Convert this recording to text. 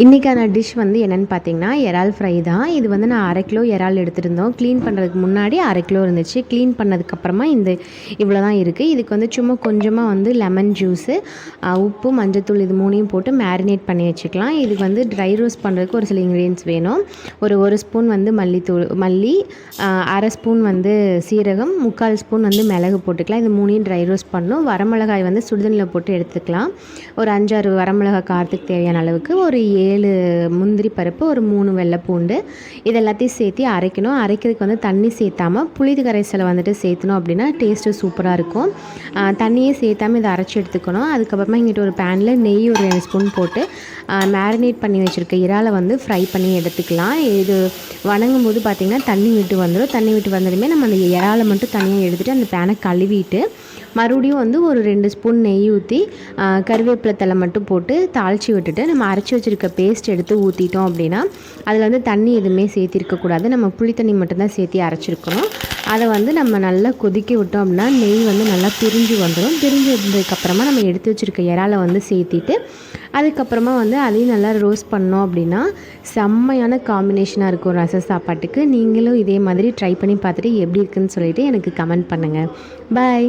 இன்றைக்கான டிஷ் வந்து என்னென்னு பார்த்தீங்கன்னா இறால் ஃப்ரை தான். இது வந்து நான் அரை கிலோ இறால் எடுத்துருந்தோம். க்ளீன் பண்ணுறதுக்கு முன்னாடி அரை கிலோ இருந்துச்சு. க்ளீன் பண்ணதுக்கப்புறமா இந்த இவ்வளோ தான் இருக்குது இதுக்கு வந்து சும்மா கொஞ்சமாக வந்து லெமன் ஜூஸு உப்பு மஞ்சத்தூள் இது மூணையும் போட்டு மேரினேட் பண்ணி வச்சுக்கலாம். இதுக்கு வந்து ட்ரை ரோஸ்ட் பண்ணுறதுக்கு ஒரு சில இன்க்ரீடியன்ஸ் வேணும். ஒரு ஒரு ஸ்பூன் வந்து மல்லித்தூள் மல்லி அரை ஸ்பூன் வந்து சீரகம் முக்கால் ஸ்பூன் வந்து மிளகு போட்டுக்கலாம். இது மூணையும் ட்ரை ரோஸ்ட் பண்ணணும். வரமிளகாய் வந்து சுடுதண்ணில் போட்டு எடுத்துக்கலாம். ஒரு அஞ்சாறு வரமிளகாய் காரத்துக்கு தேவையான அளவுக்கு ஒரு ஏழு முந்திரி பருப்பு ஒரு மூணு வெள்ளைப்பூண்டு. இது எல்லாத்தையும் சேர்த்து அரைக்கணும். அரைக்கிறதுக்கு வந்து தண்ணி சேர்த்தாமல் புளிது கரைசலை வந்துட்டு சேர்த்தணும் அப்படின்னா டேஸ்ட்டு சூப்பராக இருக்கும். தண்ணியே சேர்த்தாமல் இதை அரைச்சி எடுத்துக்கணும். அதுக்கப்புறமா இங்கிட்ட ஒரு பேனில் நெய் ஒரு ரெண்டு ஸ்பூன் போட்டு மேரினேட் பண்ணி வச்சுருக்க இறாலை வந்து ஃப்ரை பண்ணி எடுத்துக்கலாம். இது வணங்கும் போது பார்த்திங்கன்னா தண்ணி விட்டு வந்துடும் தண்ணி விட்டு வந்ததுமே நம்ம அந்த இறாலை மட்டும் தனியாக எடுத்துகிட்டு அந்த பேனை கழுவிட்டு மறுபடியும் வந்து ஒரு ரெண்டு ஸ்பூன் நெய் ஊற்றி கருவேப்பிலை தலை மட்டும் போட்டு தாளித்து விட்டுட்டு நம்ம அரைச்சி வச்சுருக்க பேஸ்ட் எடுத்து ஊற்றிட்டோம் அப்படின்னா அதில் வந்து தண்ணி எதுவுமே சேர்த்திருக்கக்கூடாது நம்ம புளி தண்ணி மட்டும்தான் சேர்த்தி அரைச்சிருக்கணும். அதை வந்து நம்ம நல்லா கொதிக்க விட்டோம் அப்படின்னா நெய் வந்து நல்லா பிரிஞ்சு வந்துடும் பிரிஞ்சு வந்ததுக்கப்புறமா நம்ம எடுத்து வச்சுருக்க இறாலை வந்து சேர்த்திட்டு அதுக்கப்புறமா வந்து அதையும் நல்லா ரோஸ்ட் பண்ணோம் அப்படின்னா செம்மையான காம்பினேஷனாக இருக்கும் ரச சாப்பாட்டுக்கு. நீங்களும் இதே மாதிரி ட்ரை பண்ணி பார்த்துட்டு எப்படி இருக்குன்னு சொல்லிவிட்டு எனக்கு கமெண்ட் பண்ணுங்கள் பாய்